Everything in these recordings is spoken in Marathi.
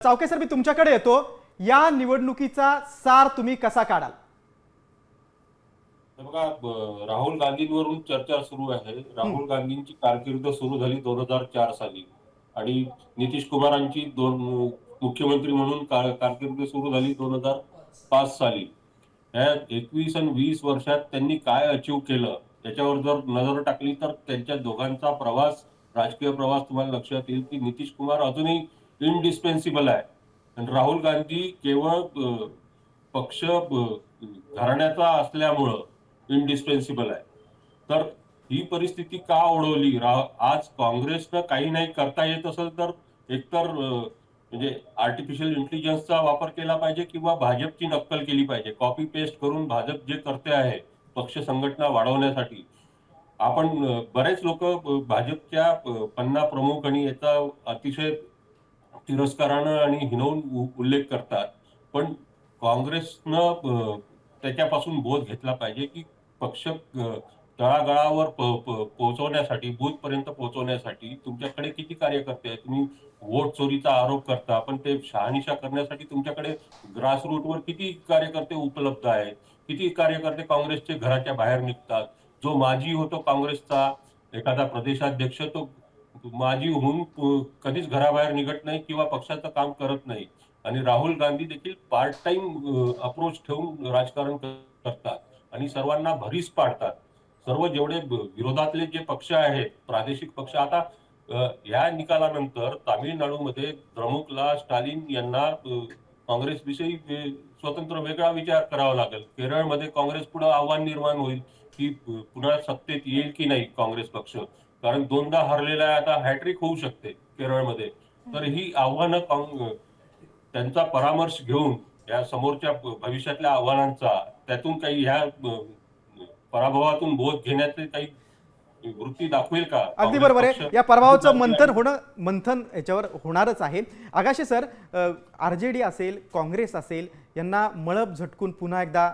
चावके सर मी तुमच्याकडे येतो. या निवडणुकीचा सार तुम्ही कसा काढाल? बघा राहुल गांधींवरून चर्चा सुरू आहे. राहुल गांधींची कारकीर्द सुरू झाली दोन हजार चार साली. आणि नितीश कुमारांची दोन मुख्यमंत्री म्हणून कार- कारकीर्द सुरू झाली दोन हजार पाच साली. या एकवीस आणि वीस वर्षात त्यांनी काय अचीव केलं? त्याच्यावर जर नजर टाकली तर त्यांच्या दोघांचा प्रवास राजकीय प्रवास तुम्हाला लक्षात येईल की नितीश कुमार अजूनही इनडिस्पेन्सिबल आहे. आणि राहुल गांधी केवळ पक्ष घराण्याचा असल्यामुळं इनडिस्पेन्सिबल आहे. तर ही परिस्थिती का ओढवली? रा- आज काँग्रेसनं काही नाही करता येत असेल तर एकतर म्हणजे आर्टिफिशियल इंटेलिजन्सचा वापर केला पाहिजे किंवा भाजपची नक्कल केली पाहिजे. कॉपी पेस्ट करून भाजप जे करते आहे पक्ष संघटना वाढवण्यासाठी. आपण बरेच लोक भाजपच्या पन्ना प्रमुख आणि याचा अतिशय तिरस्कारानं आणि हिनवून उ- उल्लेख करतात. पण काँग्रेसनं त्याच्यापासून बोध घेतला पाहिजे की पक्ष तळागळावर तळागाळावर प- प- पोहोचवण्यासाठी बूथपर्यंत पोहोचवण्यासाठी तुमच्याकडे किती कार्यकर्ते आहेत? तुम्ही वोट चोरीचा आरोप करता पण ते शहानिशा करण्यासाठी तुमच्याकडे ग्रासरूटवर किती कार्यकर्ते उपलब्ध आहेत? किती कार्यकर्ते काँग्रेसचे घराच्या बाहेर निघतात? जो माजी होतो काँग्रेसचा एखादा प्रदेशाध्यक्ष तो माझी होऊन कधीच घराबाहेर निघत नाही किंवा पक्षाचं काम करत नाही. आणि राहुल गांधी देखील पार्ट टाइम अप्रोच ठेवून राजकारण करतात आणि सर्वांना भरीस पाडतात. सर्व जेवढे विरोधातले जे पक्ष आहेत प्रादेशिक पक्ष आता या निकालानंतर तामिळनाडूमध्ये द्रमुकला स्टालिन यांना काँग्रेस काँग्रेसविषयी स्वतंत्र वेगळा विचार करावा लागेल. केरळमध्ये काँग्रेस पुढे आव्हान निर्माण होईल की पुन्हा सत्तेत येईल की नाही काँग्रेस पक्ष? कारण दोनदा हरलेला आहे आता हॅट्रिक होऊ शकते केरळमध्ये. तर ही आव्हानं त्यांचा परामर्श घेऊन या समोरच्या भविष्यातल्या आव्हानांचा त्यातून काही ह्या पराभवातून बोध घेण्याचे काही वृत्ती दाखवेल का? अगदी बरोबर आहे? या परवाचं मंथन होणं मंथन याच्यावर होणारच आहे. Agashe sir R J D असेल काँग्रेस असेल यांना मळब झटकून पुन्हा एकदा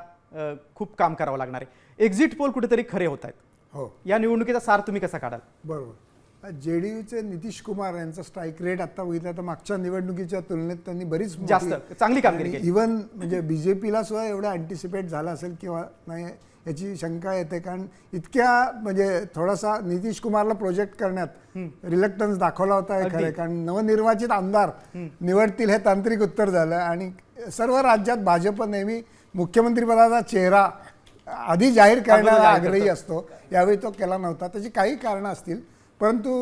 खूप काम करावं लागणार आहे. एक्झिट पोल कुठेतरी खरे होत आहेत. हो. या निवडणुकीचा सार तुम्ही कसा काढाल? बरोबर. जे डी यूचे नितीश कुमार यांचा स्ट्राईक रेट आता बघितला तर मागच्या निवडणुकीच्या तुलनेत त्यांनी बरीच जास्त, चांगली कामगिरी. इवन म्हणजे बीजेपीला सुद्धा एवढं अँटिसिपेट झालं असेल किंवा नाही याची शंका येते. कारण इतक्या म्हणजे थोडासा नितीश कुमारला प्रोजेक्ट करण्यात रिलक्टन्स दाखवला होता हे. खरं कारण नवनिर्वाचित आमदार निवडतील हे तांत्रिक उत्तर झालं. आणि सर्व राज्यात भाजप नेहमी मुख्यमंत्रीपदाचा चेहरा आधी जाहीर करण्याला आग्रही. असतो. यावेळी तो केला नव्हता. त्याची काही कारणं असतील. परंतु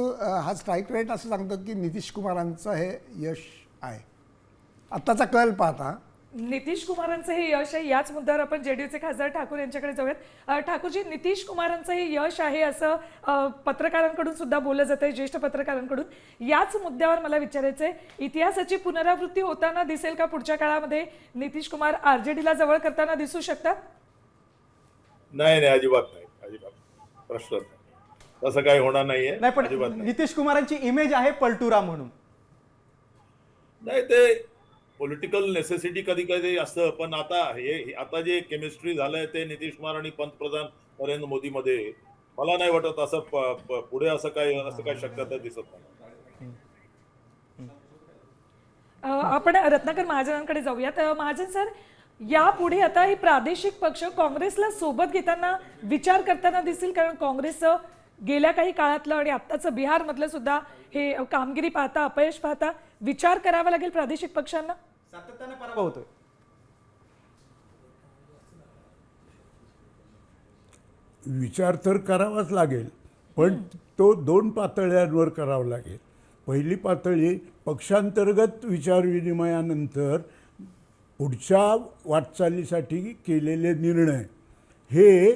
हा स्ट्राईक रेट असं सांगतो की नितीश कुमारांचं हे यश आहे. आत्ताचा कल पाहता. नितीश कुमारांचं हे यश आहे. याच मुद्द्यावर आपण जेडीयूचे खासदार ठाकूर यांच्याकडे जाऊयात. ठाकूरजी नितीश कुमारांचं हे यश आहे असं पत्रकारांकडून सुद्धा बोललं जात आहे ज्येष्ठ पत्रकारांकडून. याच मुद्द्यावर मला विचारायचं आहे इतिहासाची पुनरावृत्ती होताना दिसेल का पुढच्या काळामध्ये? नितीश कुमार आरजेडीला जवळ करताना दिसू शकतात? नाही नाही अजिबात नाही अजिबात. प्रश्न नाही. तसं काही होणार नाहीये नाही पण अजिबात नाही. नितीश कुमारांची इमेज आहे पलटुरा म्हणून. नाही ते पॉलिटिकल नेसेसिटी कधी कधी असतं पण आता हे आता जे केमिस्ट्री झालंय ते नितीश कुमार आणि पंतप्रधान नरेंद्र मोदी मध्ये मला नाही वाटत असं पुढे असं काही असं काही शक्यता दिसत नाही. आपण रत्नाकर महाजनांकडे जाऊयात. महाजन सर यापुढे आता हे प्रादेशिक पक्ष काँग्रेसला सोबत घेताना विचार करताना दिसतील कारण काँग्रेसचं गेल्या काही काळातलं आणि आत्ताचं बिहारमधलं सुद्धा हे कामगिरी पाहता अपयश पाहता विचार करावा लागेल प्रादेशिक पक्षांना? सातत्यानं पराभव होतोय. विचार तर करावाच लागेल पण तो दोन पातळ्यांवर करावा लागेल. पहिली पातळी पक्षांतर्गत विचारविनिमयानंतर पुढच्या वाटचालीसाठी केलेले निर्णय हे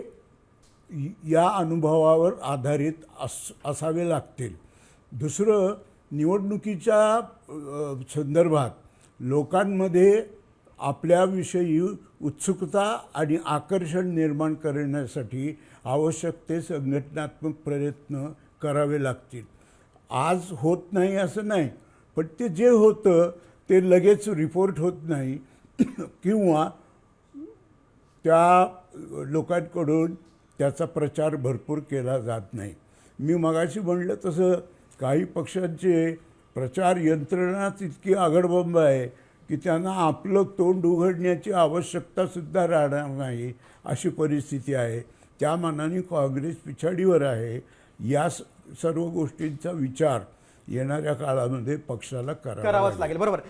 या अनुभवावर आधारित अस असावे लागतील. दुसरं निवडणुकीच्या संदर्भात लोकांमध्ये आपल्याविषयी उत्सुकता आणि आकर्षण निर्माण करण्यासाठी आवश्यक ते संघटनात्मक प्रयत्न करावे लागतील. आज होत नाही असं नाही पण ते जे होतं ते लगेच रिपोर्ट होत नाही. किंवा त्या लोकांकडून त्याचा प्रचार भरपूर केला जात नाही. मी मगाशी म्हणलं तसं काही पक्षांचे प्रचार यंत्रणाच इतकी आघडबंब आहे की त्यांना आपलं तोंड उघडण्याची आवश्यकतासुद्धा राहणार नाही अशी परिस्थिती आहे. त्या मानाने काँग्रेस पिछाडीवर आहे. या सर्व गोष्टींचा विचार येणाऱ्या काळामध्ये पक्षाला करावा करावाच. लागेल. बरोबर.